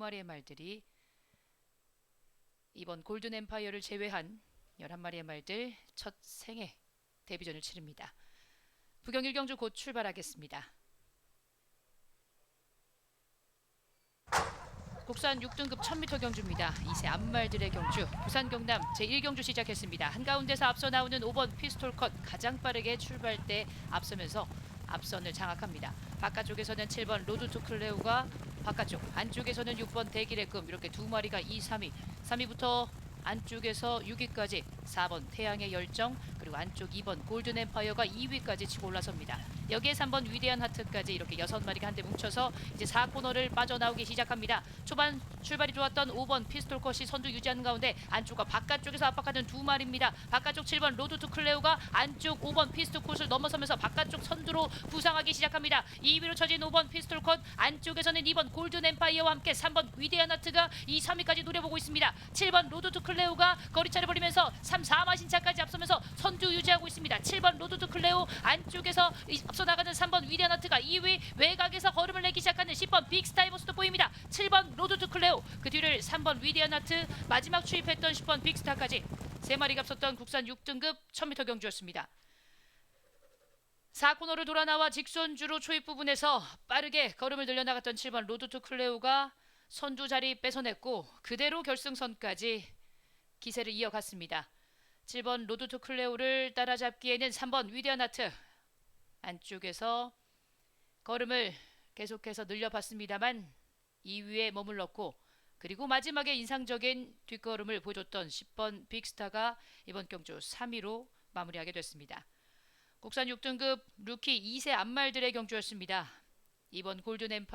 마리의 말들이 이번 골든 엠파이어를 제외한 11마리의 말들 첫 생애 데뷔전을 치릅니다. 부경 1경주 곧 출발하겠습니다. 국산 6등급 1000m 경주입니다. 이세 앞말들의 경주. 부산 경남 제1경주 시작했습니다. 한가운데서 앞서 나오는 5번 피스톨 컷 가장 빠르게 출발 때 앞서면서 앞선을 장악합니다. 바깥쪽에서는 7번 로드 투 클레오가 바깥쪽, 안쪽에서는 6번 대길의 금 이렇게 두 마리가 2, 3위. 3위부터 안쪽에서 6위까지 4번 태양의 열정 그리고 안쪽 2번 골든 엠파이어가 2위까지 치고 올라섭니다. 여기에 3번 위대한 하트까지 이렇게 여섯 마리가 한데 뭉쳐서 이제 4코너를 빠져나오기 시작합니다. 초반 출발이 좋았던 5번 피스톨 컷이 선두 유지하는 가운데 안쪽과 바깥쪽에서 압박하는 두 마리입니다. 바깥쪽 7번 로드 투 클레오가 안쪽 5번 피스톨 컷을 넘어서면서 바깥쪽 선두로 부상하기 시작합니다. 2위로 처진 5번 피스톨 컷 안쪽에서는 2번 골든 엠파이어와 함께 3번 위대한 하트가 2, 3위까지 노려보고 있습니다. 7번 로드 투 클레오가 거리차를 벌이면서 3, 4마신차까지 앞서면서 선두 유지하고 있습니다. 7번 로드 투 클레오 안쪽에서 이- 앞서 나가는 3번 위대한 하트가 2위 외곽에서 걸음을 내기 시작하는 10번 빅스타의 모습도 보입니다. 7번 로드 투 클레오 그 뒤를 3번 위대한 하트 마지막 추입했던 10번 빅스타까지 세 마리가 앞섰던 국산 6등급 1000m 경주였습니다. 4코너를 돌아 나와 직선주로 초입 부분에서 빠르게 걸음을 들려나갔던 7번 로드 투 클레오가 선두 자리 뺏어냈고 그대로 결승선까지 기세를 이어갔습니다. 7번 로드 투 클레오를 따라잡기에는 3번 위대한 하트 안쪽에서 걸음을 계속해서 늘려봤습니다만 2위에 머물렀고 그리고 마지막에 인상적인 뒷걸음을 보여줬던 10번 빅스타가 이번 경주 3위로 마무리하게 됐습니다. 국산 6등급 루키 2세 앞말들의 경주였습니다. 이번 골든 엠파